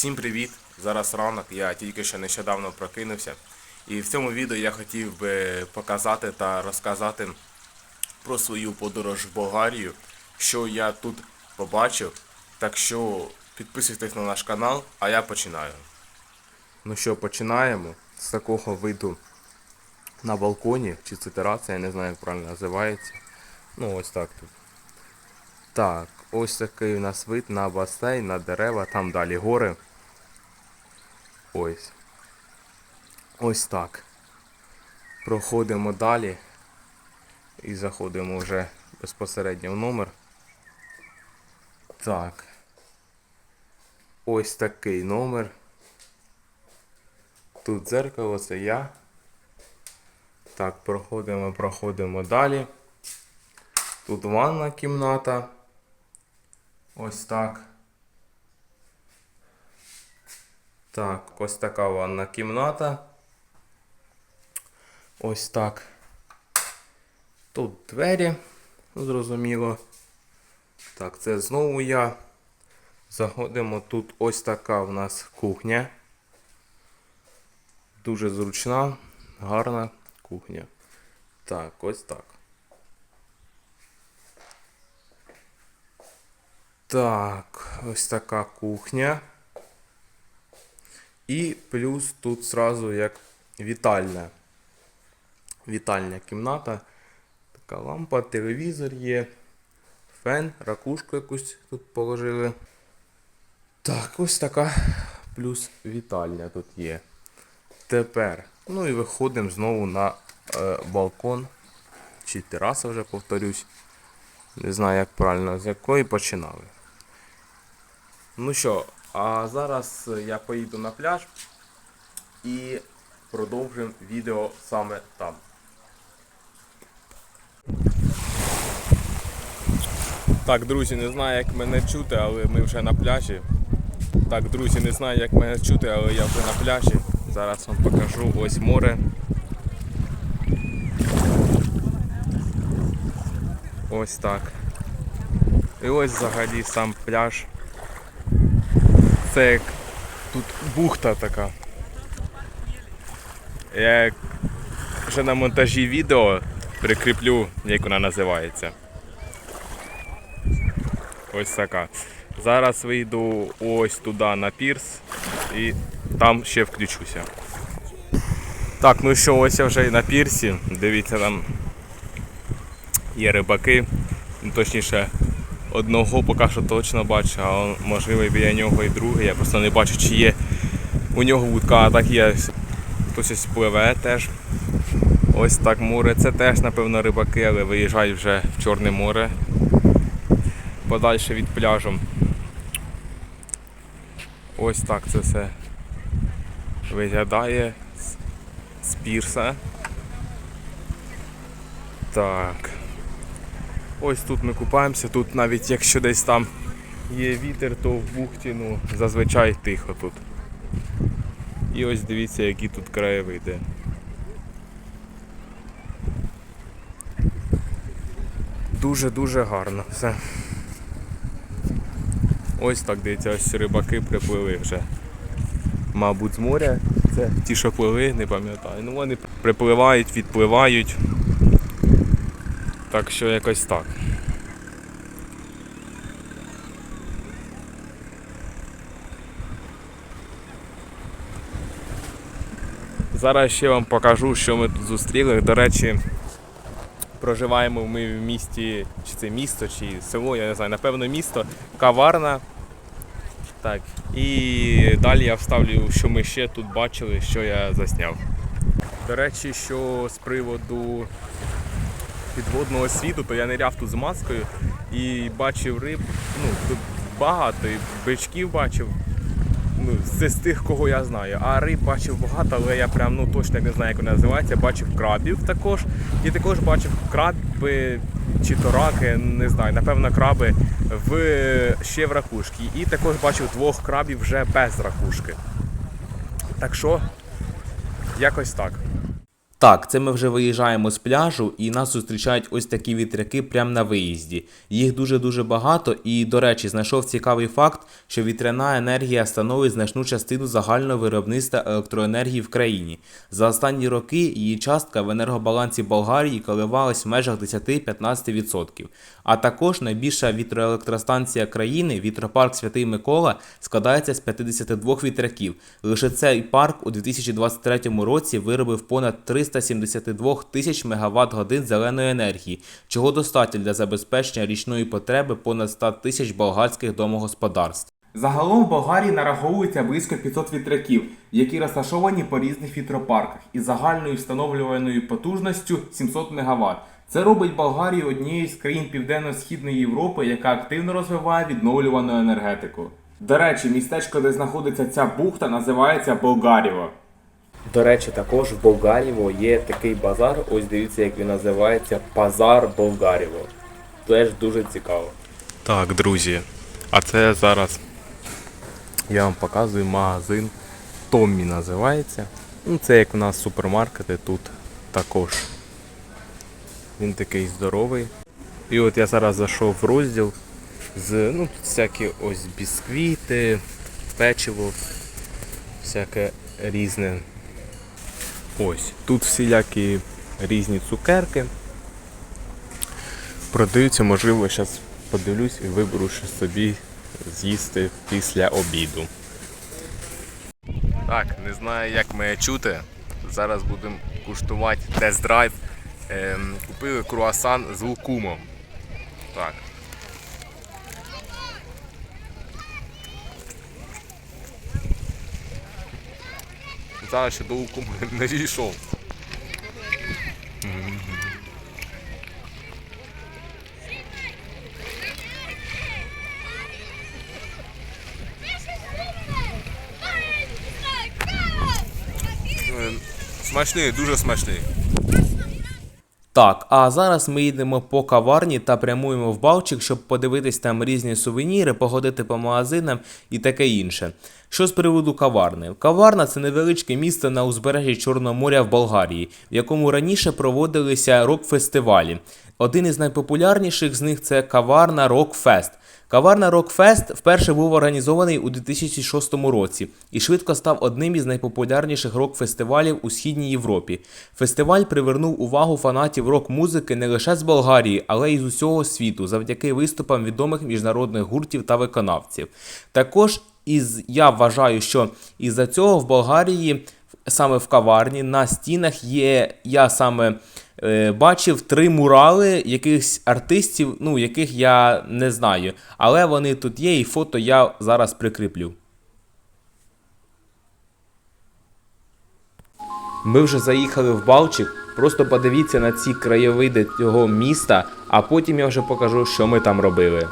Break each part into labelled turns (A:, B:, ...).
A: Всім привіт! Зараз ранок, я тільки що нещодавно прокинувся. І в цьому відео я хотів би показати та розказати про свою подорож в Болгарію, що я тут побачив. Так що підписуйтесь на наш канал, а я починаю. Ну що, починаємо з такого виду на балконі, чи це тераса, я не знаю, як правильно називається. Ну, ось так тут. Так, ось такий у нас вид на басейн, на дерева, там далі гори. Ось. Ось так. Проходимо далі і заходимо вже безпосередньо в номер. Так. Ось такий номер. Тут дзеркало, це я. Так, проходимо, проходимо далі. Тут ванна кімната. Ось так. Так, ось така ванна кімната. Ось так. Тут двері, зрозуміло. Так, це знову я. Заходимо. Тут ось така в нас кухня. Дуже зручна, гарна кухня. Так, ось так. Так, ось така кухня. І плюс тут сразу як вітальня. Вітальня кімната. Така лампа, телевізор є, фен, ракушку якусь тут положили. Так, ось така плюс вітальня тут є. Тепер. Ну і виходимо знову на е, балкон. Чи тераса вже повторюсь. Не знаю, як правильно, з якої починали. Ну що, а зараз я поїду на пляж і продовжимо відео саме там. Так, друзі, не знаю, як мене чути, але ми вже на пляжі. Так, друзі, не знаю, як мене чути, але я вже на пляжі. Зараз вам покажу ось море. Ось так. І ось взагалі сам пляж. Це як тут бухта така. Я вже на монтажі відео прикріплю, як вона називається. Ось така. Зараз вийду ось туди на пірс і там ще включуся. Так, ну що, ось я вже на пірсі. Дивіться, там є рибаки. Ну, Точніше, одного поки що точно бачу, а можливо біля нього і другий. Я просто не бачу, чи є у нього вудка, а так є. Хтось пливе теж. Ось так море. Це теж, напевно, рибаки, але виїжджають вже в Чорне море. Подальше від пляжу. Ось так це все виглядає з пірса. Так. Ось тут ми купаємося, тут навіть якщо десь там є вітер, то в бухті ну, зазвичай тихо тут. І ось дивіться, які тут краєвиди. Дуже-дуже гарно все. Ось так дивіться, ось рибаки приплили вже. Мабуть, з моря. Це ті, що плили, не пам'ятаю. Ну вони припливають, відпливають. Так що якось так. Зараз ще вам покажу, що ми тут зустріли. До речі, проживаємо ми в місті, чи це місто, чи село, я не знаю, напевно, місто Каварна. Так. І далі я вставлю, що ми ще тут бачили, що я засняв. До речі, що з приводу підводного світу, то я ниряв тут з маскою і бачив риб, ну, тут багато, і бичків бачив. Ну, це з тих, кого я знаю. А риб бачив багато, але я прям ну, точно не знаю, як вони називаються. Бачив крабів також. І також бачив краби чи то раки, не знаю, напевно, краби в, ще в ракушці. І також бачив двох крабів вже без ракушки. Так що, якось так. Так, це ми вже виїжджаємо з пляжу, і нас зустрічають ось такі вітряки прямо на виїзді. Їх дуже-дуже багато, і, до речі, знайшов цікавий факт, що вітряна енергія становить значну частину загального виробництва електроенергії в країні. За останні роки її частка в енергобалансі Болгарії коливалась в межах 10-15%. А також найбільша вітроелектростанція країни, вітропарк Святий Микола, складається з 52 вітряків. Лише цей парк у 2023 році виробив понад 372 тисяч мегаватт годин зеленої енергії, чого достатньо для забезпечення річної потреби понад 100 тисяч болгарських домогосподарств. Загалом в Болгарії нараховується близько 500 вітряків, які розташовані по різних вітропарках із загальною встановлюваною потужністю 700 МВт. Це робить Болгарію однією з країн Південно-Східної Європи, яка активно розвиває відновлювану енергетику. До речі, містечко, де знаходиться ця бухта, називається Болгаріво. До речі, також в Болгаріво є такий базар. Ось дивіться, як він називається Базар Болгаріво. Теж дуже цікаво. Так, друзі, а це зараз я вам показую магазин Томмі називається. Ну, це як у нас супермаркети тут також. Він такий здоровий. І от я зараз зайшов в розділ з ну, тут всякі ось бісквіти, печиво, всяке різне. Ось, тут всілякі різні цукерки. Продаються, можливо, зараз подивлюсь і виберу щось собі з'їсти після обіду. Так, не знаю, як мене чути. Зараз будемо куштувати тест-драйв. Ем, купили круасан з лукумом. Так. Зараз ще до лукуму не дійшов. Ем, Смачний, дуже смачний. Так, а зараз ми їдемо по каварні та прямуємо в Балчик, щоб подивитись там різні сувеніри, походити по магазинам і таке інше. Що з приводу каварни? Каварна це невеличке місто на узбережжі Чорного моря в Болгарії, в якому раніше проводилися рок-фестивалі. Один із найпопулярніших з них це каварна Рокфест. Каварна Рокфест вперше був організований у 2006 році і швидко став одним із найпопулярніших рок-фестивалів у східній Європі. Фестиваль привернув увагу фанатів рок-музики не лише з Болгарії, але й з усього світу, завдяки виступам відомих міжнародних гуртів та виконавців. Також із я вважаю, що із-за цього в Болгарії саме в каварні на стінах є я саме е, бачив три мурали якихось артистів, ну яких я не знаю, але вони тут є, і фото я зараз прикріплю. Ми вже заїхали в Балчик. Просто подивіться на ці краєвиди цього міста, а потім я вже покажу, що ми там робили.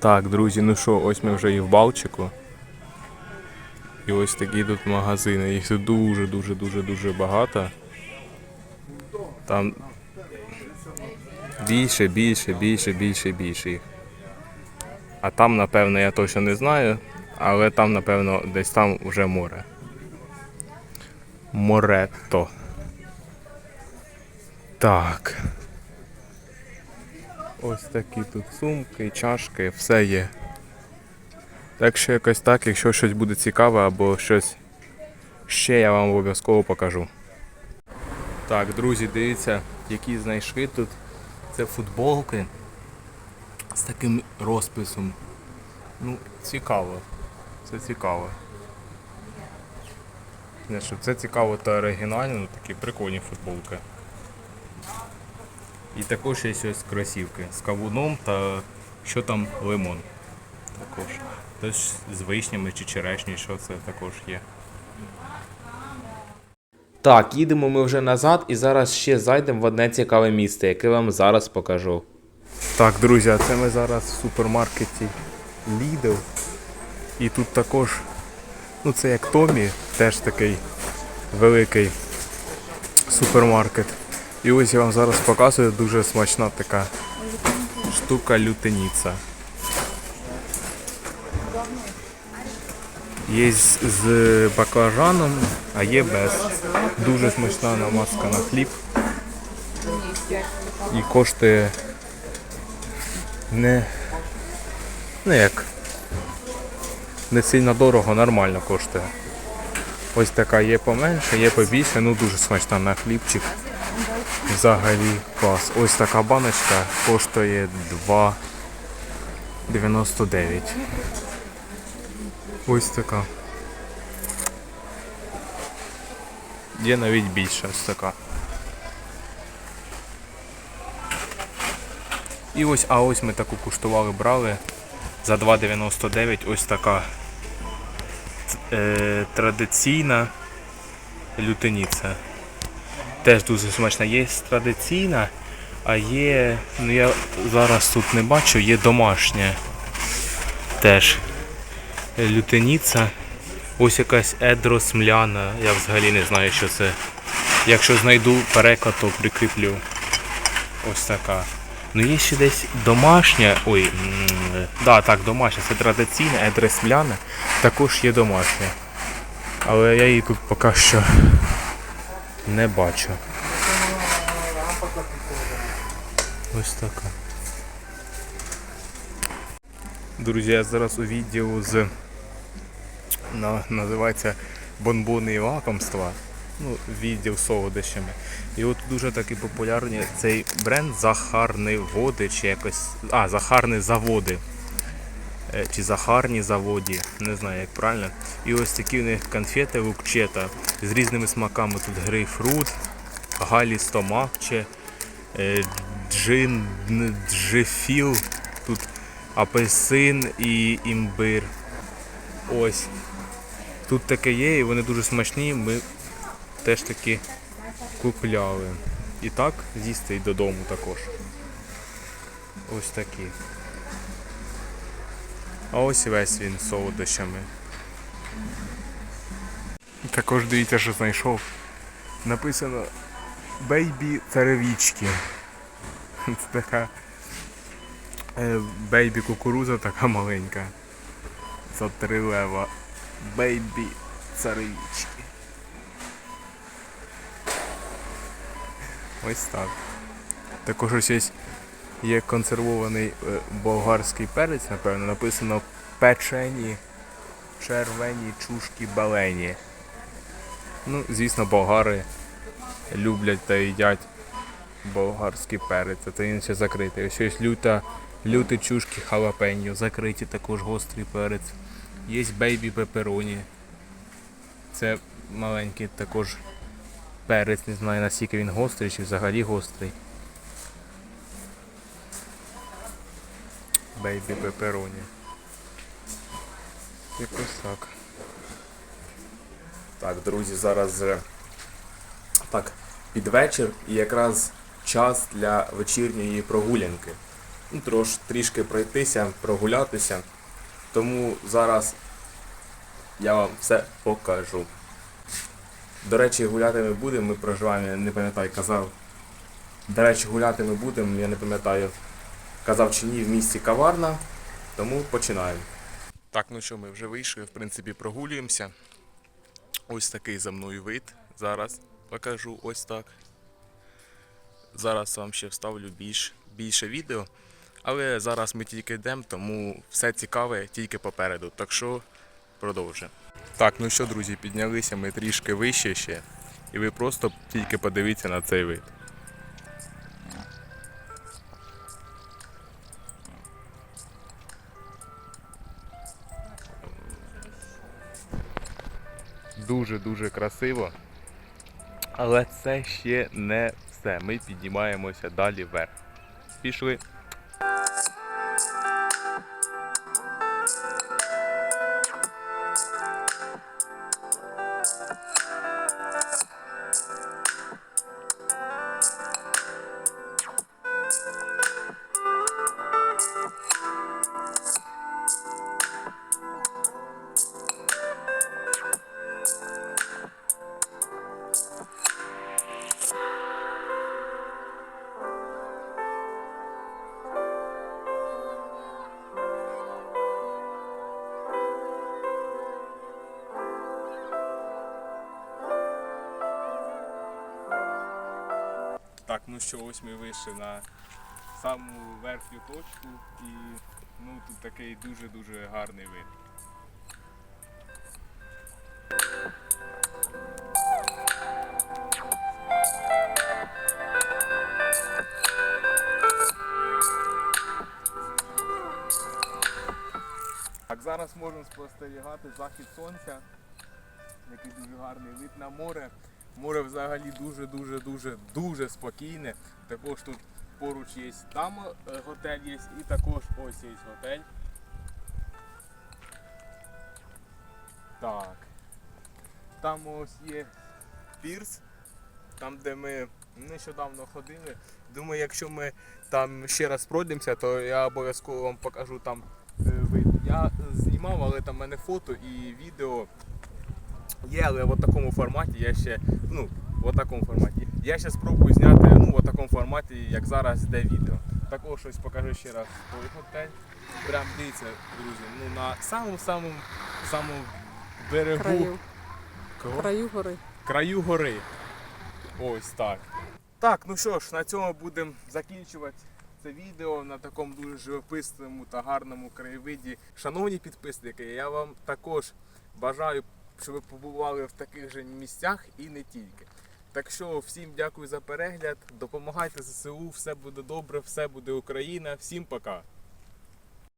A: Так, друзі, ну що, ось ми вже і в Балчику. І ось такі тут магазини. Їх тут дуже, дуже, дуже, дуже багато. Там більше, більше, більше, більше, більше їх. А там, напевно, я точно не знаю, але там, напевно, десь там вже море. Моретто. Так. Ось такі тут сумки, чашки, все є. Так що якось так, якщо щось буде цікаве або щось ще я вам обов'язково покажу. Так, друзі, дивіться, які знайшли тут. Це футболки з таким розписом. Ну, цікаво. Це цікаво. Не, що це цікаво та оригінально, ну такі прикольні футболки. І також є ось кросівки з кавуном та що там лимон. Також. Тож з вишнями чи черешнею, що це також є. Так, їдемо ми вже назад і зараз ще зайдемо в одне цікаве місце, яке вам зараз покажу. Так, друзі, а це ми зараз в супермаркеті Lidl. І тут також, ну це як Томі, теж такий великий супермаркет. І ось я вам зараз показую дуже смачна така штука лютеніця. Є з, баклажаном, а є без. Дуже смачна намазка на хліб. І коштує не, не як не сильно дорого, нормально коштує. Ось така є поменше, є побільше, ну дуже смачна на хлібчик. Взагалі клас. Ось така баночка коштує 2,99. Ось така. Є навіть більша ось така. І ось, а ось ми таку куштували, брали за 2,99 ось така е, традиційна лютеніця. Теж дуже смачна. Є традиційна, а є, ну я зараз тут не бачу, є домашня теж лютеніця. Ось якась едросмляна. Я взагалі не знаю, що це. Якщо знайду переклад, то прикріплю. Ось така. Ну є ще десь домашня. Ой, м, да, так, домашня. Це традиційна, едросмляна. Також є домашня. Але я її тут поки що не бачу. Ось така. Друзі, я зараз у відео з на, називається Бонбони і лакомства. Ну, відділ з солодощами. І от дуже такий популярний цей бренд Захарні води чи якось. А, Захарні заводи. Е, Чи Захарні заводі, не знаю як правильно. І ось такі у них конфети лукчета з різними смаками. Тут грейпфрут, галі стомакче, е, джин, джефіл, тут апельсин і імбир. Ось. Тут таке є, і вони дуже смачні. Ми теж таки купляли. І так з'їсти і додому також. Ось такі. А ось весь він солодощами. Також дивіться, що знайшов. Написано Бейбі царевічки. Це така е, бейбі кукуруза така маленька. За три лева. Бейбі царевічки. Ось так. Також ось є, є консервований е, болгарський перець, напевно, написано печені червені чушки балені. Ну, звісно, болгари люблять та їдять болгарський перець, а це він ще закритий. Ось є люта, люті чушки халапеньо, закриті також гострий перець. Є бейбі пепероні. Це маленький також перець, не знаю наскільки він гострий чи взагалі гострий. Бейбі пепероні. Якось так. Так, друзі, зараз так, під вечір і якраз час для вечірньої прогулянки. ну, трош, трішки пройтися, прогулятися. Тому зараз я вам все покажу. До речі, гуляти ми будемо, ми проживаємо, я не пам'ятаю, казав. До речі, гуляти ми будемо, я не пам'ятаю, казав чи ні, в місті Каварна. Тому починаємо. Так, ну що, ми вже вийшли, в принципі, прогулюємося. Ось такий за мною вид. Зараз покажу ось так. Зараз вам ще вставлю більш, більше відео. Але зараз ми тільки йдемо, тому все цікаве тільки попереду. Так що продовжуємо. Так, ну що, друзі, піднялися ми трішки вище ще. І ви просто тільки подивіться на цей вид. Дуже-дуже красиво. Але це ще не все. Ми піднімаємося далі вверх. Пішли. Ну що, ось ми вийшли на саму верхню точку і ну тут такий дуже-дуже гарний вид. Так, зараз можемо спостерігати захід сонця, який дуже гарний вид на море. Море взагалі дуже-дуже дуже дуже спокійне. Також тут поруч є там е, готель є і також ось є готель. Так. Там ось є пірс, там де ми нещодавно ходили. Думаю, якщо ми там ще раз пройдемося, то я обов'язково вам покажу там е, вид. Я знімав, але там в мене фото і відео є, але в такому форматі я ще, ну, в такому форматі. Я ще спробую зняти ну, в такому форматі, як зараз йде відео. Також ось покажу ще раз той готель. Прям дивіться, друзі, ну на самому самому берегу
B: краю, краю гори.
A: краю гори. Ось так. Так, ну що ж, на цьому будемо закінчувати це відео на такому дуже живописному та гарному краєвиді. Шановні підписники, я вам також бажаю, щоб ви побували в таких же місцях і не тільки. Так що всім дякую за перегляд. Допомагайте ЗСУ, все буде добре, все буде Україна. Всім пока.